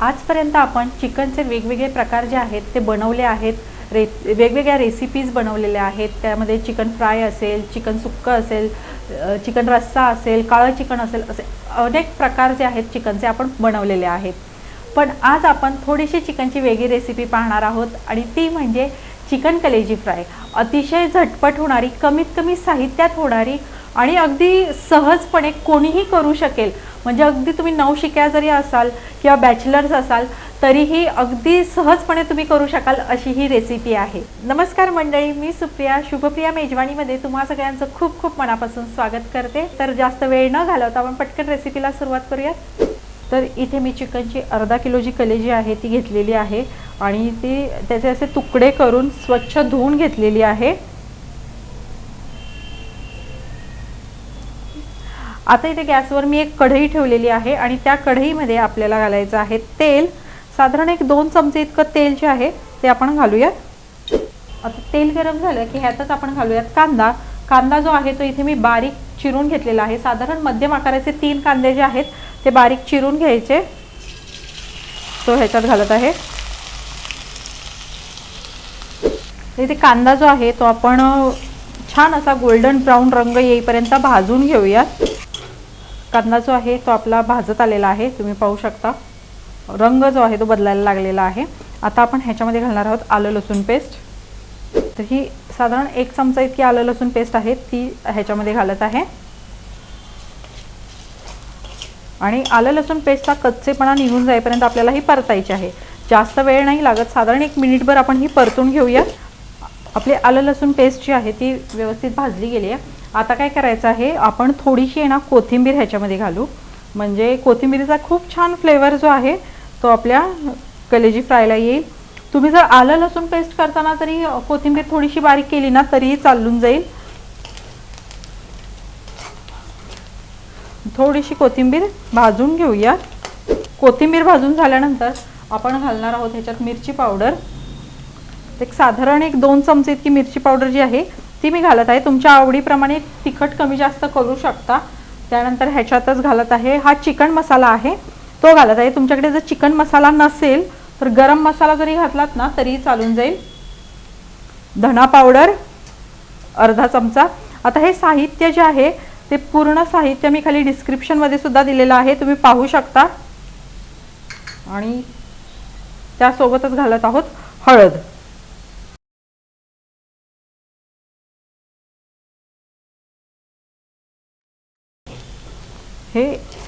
आजपर्यंत आपण चिकनचे वेगवेगळे प्रकार जे आहेत ते बनवले आहेत. रे वेगवेगळ्या रेसिपीज बनवलेल्या आहेत. त्यामध्ये चिकन फ्राय असेल चिकन सुक्कं असेल चिकन रस्सा असेल काळं चिकन असेल असे अनेक प्रकार जे आहेत चिकनचे आपण बनवलेले आहेत. पण आज आपण थोडीशी चिकनची वेगळी रेसिपी पाहणार आहोत आणि ती म्हणजे चिकन कलेजी फ्राय अतिशय झटपट होणारी कमीत कमी साहित्यात होणारी आणि अगदी सहजपणे कोणीही करू शकेल म्हणजे अगदी तुम्ही नवशिक्या जरी असाल किंवा बॅचलर्स असाल तरीही अगदी सहजपणे तुम्ही करू शकाल अशी ही रेसिपी आहे. नमस्कार मंडळी मी सुप्रिया शुभप्रिया मेजवानीमध्ये तुम्हा सगळ्यांचं खूप खूप मनापासून स्वागत करते. तर जास्त वेळ न घालवता आपण पटकन रेसिपीला सुरुवात करूयात. तर इथे मी चिकनची अर्धा किलो जी कलेजी आहे ती घेतलेली आहे आणि ती त्याचे असे तुकडे करून स्वच्छ धुवून घेतलेली आहे. आता इथे गॅसवर मी एक कढई ठेवलेली आहे आणि त्या कढईमध्ये आपल्याला घालायचं आहे तेल. साधारण एक दोन चमचे इतकं तेल जे आहे ते आपण घालूयात. आता तेल गरम झालं की ह्यातच आपण घालूयात कांदा. कांदा जो आहे तो इथे मी बारीक चिरून घेतलेला आहे. साधारण मध्यम आकाराचे तीन कांदे जे आहेत ते बारीक चिरून घ्यायचे. तो ह्याच्यात घालत आहे. इथे कांदा जो आहे तो आपण छान असा गोल्डन ब्राऊन रंग येईपर्यंत भाजून घेऊयात. कांदा जो आहे तो आपला भाजत आलेला आहे. तुम्ही पाहू शकता. रंग जो आहे तो बदलायला लागलेला आहे. आता आपण ह्याच्यामध्ये घालणार आहोत आलं लसूण पेस्ट. तर ही साधारण एक चमचा इतकी आलं लसूण पेस्ट आहे ती ह्याच्यामध्ये घालत आहे. आणि आलं लसूण पेस्टचा कच्चेपणा निघून जाईपर्यंत आपल्याला ही परतायची आहे. जास्त वेळ नाही लागत. साधारण एक मिनिटभर आपण ही परतून घेऊया. आपली आलं लसूण पेस्ट जी आहे ती व्यवस्थित भाजली गेली आहे. आता काय करायचं आहे आपण थोडीशी आहे ना कोथिंबीर ह्याच्यामध्ये घालू. म्हणजे कोथिंबीरीचा खूप छान फ्लेवर जो आहे तो आपल्या कलेजी फ्रायला येईल. तुम्ही जर आलं लसूण पेस्ट करताना तरी कोथिंबीर थोडीशी बारीक केली ना तरीही चालून जाईल. थोडीशी कोथिंबीर भाजून घेऊया. कोथिंबीर भाजून झाल्यानंतर आपण घालणार आहोत ह्याच्यात मिरची पावडर. एक साधारण एक दोन चमचे इतकी मिरची पावडर जी आहे ती मी घालत आहे. तुमच्या आवडीप्रमाणे तिखट कमी जास्त करू शकता. त्यानंतर ह्याच्यातच घालत आहे. हा चिकन मसाला आहे. तो घालत आहे. तुमच्याकडे जर चिकन मसाला नसेल तर गरम मसाला जरी घातलात ना तरी चालून जाईल. धना पावडर अर्धा चमचा. आता हे साहित्य जे आहे ते पूर्ण साहित्य मी खाली डिस्क्रिप्शनमध्ये सुद्धा दिलेलं आहे. तुम्ही पाहू शकता. आणि त्यासोबतच घालत आहोत हळद.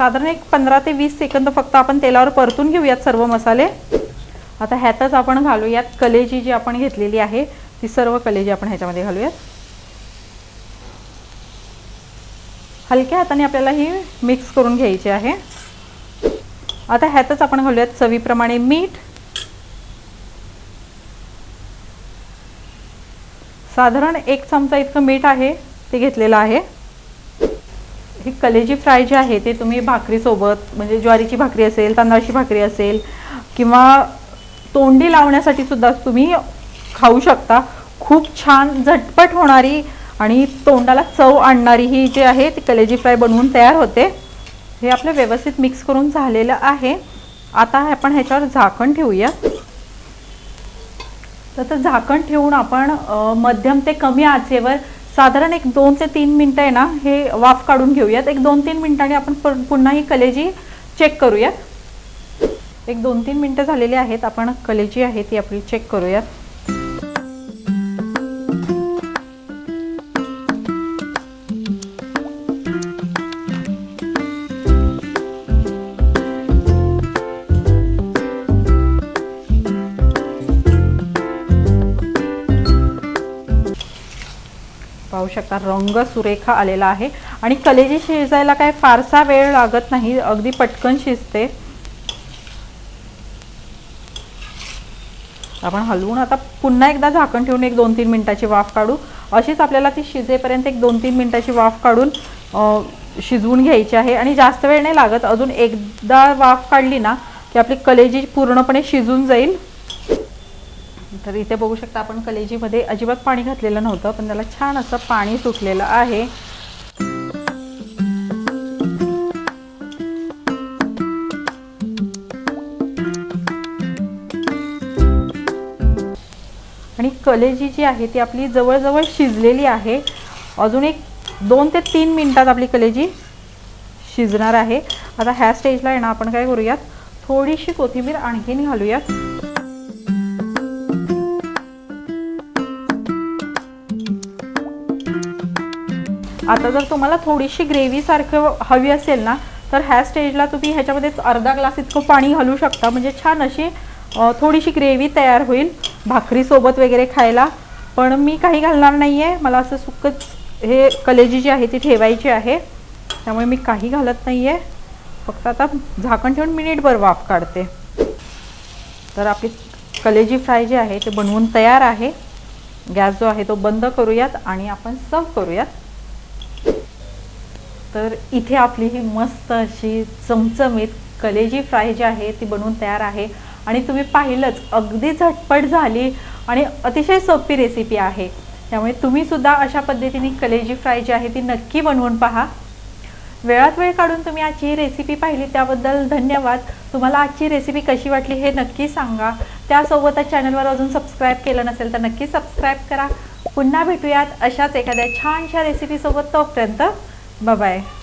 साधारण एक पंधरा ते वीस सेकंद फक्त आपण तेलावर परतून घेऊयात सर्व मसाले. आता ह्यातच आपण घालूयात कलेजी जी आपण घेतलेली आहे ती सर्व कलेजी आपण ह्याच्यामध्ये घालूयात. हलक्या हाताने आपल्याला ही मिक्स करून घ्यायची आहे. आता ह्यातच आपण घालूयात चवीप्रमाणे मीठ. साधारण एक चमचा इतकं मीठ आहे ते घेतलेलं आहे. ही कलेजी फ्राय जी आहे ते तुम्ही भाकरीसोबत म्हणजे ज्वारीची भाकरी असेल तांदळाची भाकरी असेल किंवा तोंडी लावण्यासाठी सुद्धा तुम्ही खाऊ शकता. खूप छान झटपट होणारी आणि तोंडाला चव आणणारी ही जी आहे ती कलेजी फ्राय बनवून तयार होते. हे आपलं व्यवस्थित मिक्स करून झालेलं आहे. आता आपण ह्याच्यावर झाकण ठेवूया. तर झाकण ठेवून आपण मध्यम ते कमी आचेवर साधारण एक दोन ते तीन मिनटं आहे ना हे वाफ काढून घेऊयात. एक दोन तीन मिनटाने आपण पुन्हा ही कलेजी चेक करूयात. एक दोन तीन मिनटं झालेली आहेत आपण कलेजी आहे ती आपली चेक करूयात. पाहू शकता. रंग सुरेखा आलेला आहे. आणि कलेजी शिजायला काय फारसा वेळ लागत नाही. अगदी पटकन शिजते. आपण हलवून आता पुन्हा एकदा झाकण ठेवून एक दोन तीन मिनिटाची वाफ काढू. अशीच आपल्याला ती शिजेपर्यंत एक दोन तीन मिनिटाची वाफ काढून शिजवून घ्यायची आहे. आणि जास्त वेळ नाही लागत. अजून एकदा वाफ काढली ना की आपली कलेजी पूर्णपणे शिजून जाईल. तर इथे बघू शकता आपण कलेजीमध्ये अजिबात पाणी घातलेलं नव्हतं पण त्याला छान असं पाणी सुटलेलं आहे. आणि कलेजी जी आहे ती आपली जवळजवळ शिजलेली आहे. अजून एक दोन ते तीन मिनटात आपली कलेजी शिजणार आहे. आता ह्या स्टेजला येणं आपण काय करूयात? थोडीशी कोथिंबीर आणखीन घालूयात. आता जर तुम्हाला थोडीशी ग्रेव्हीसारखं हवी असेल ना तर ह्या स्टेजला तुम्ही ह्याच्यामध्ये अर्धा ग्लास इतकं पाणी घालू शकता. म्हणजे छान अशी थोडीशी ग्रेव्ही तयार होईल भाकरीसोबत वगैरे खायला. पण मी काही घालणार नाही आहे मला असं सुक्कच हे कलेजी जी आहे ती ठेवायची आहे. त्यामुळे मी काही घालत नाही आहे फक्त आता झाकण ठेवून मिनिटभर वाफ काढते. तर आपली कलेजी फ्राय जी आहे ते बनवून तयार आहे. गॅस जो आहे तो बंद करूयात आणि आपण सर्व करूयात. तर इथे आपली ही मस्त अशी चमचमीत कलेजी फ्राय जी आहे ती बनवून तयार आहे. आणि तुम्ही पाहिलंच अगदी झटपट झाली आणि अतिशय सोपी रेसिपी आहे. त्यामुळे तुम्ही सुद्धा अशा पद्धतीने कलेजी फ्राय जी आहे ती नक्की बनवून पहा. वेळात वेळ काढून तुम्ही आजची ही रेसिपी पाहिली त्याबद्दल धन्यवाद. तुम्हाला आजची रेसिपी कशी वाटली हे नक्की सांगा. त्यासोबतच चॅनलवर अजून सबस्क्राईब केलं नसेल तर नक्की सबस्क्राईब करा. पुन्हा भेटूयात अशाच एखाद्या छानशा रेसिपीसोबत तोपर्यंत Bye-bye.